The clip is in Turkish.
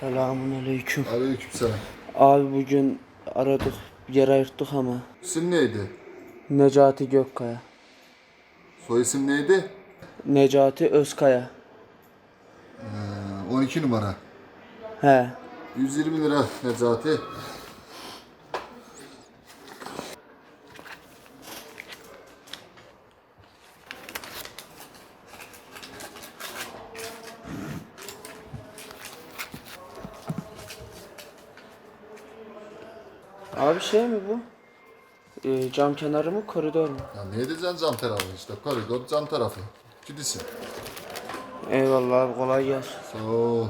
Selamun aleyküm. Aleykümselam. Abi bugün aradık, yer ayırttık ama. İsim neydi? Necati Gökkaya. Soy isim neydi? Necati Özkaya. Ee, 12 numara. He. 120 lira Necati. Abi şey mi bu? Ee, cam kenarı mı koridor mu? Ya ne edeceksin cam tarafı işte. Koridor cam tarafı. Gidisin. Eyvallah abi kolay gelsin. Sağ ol.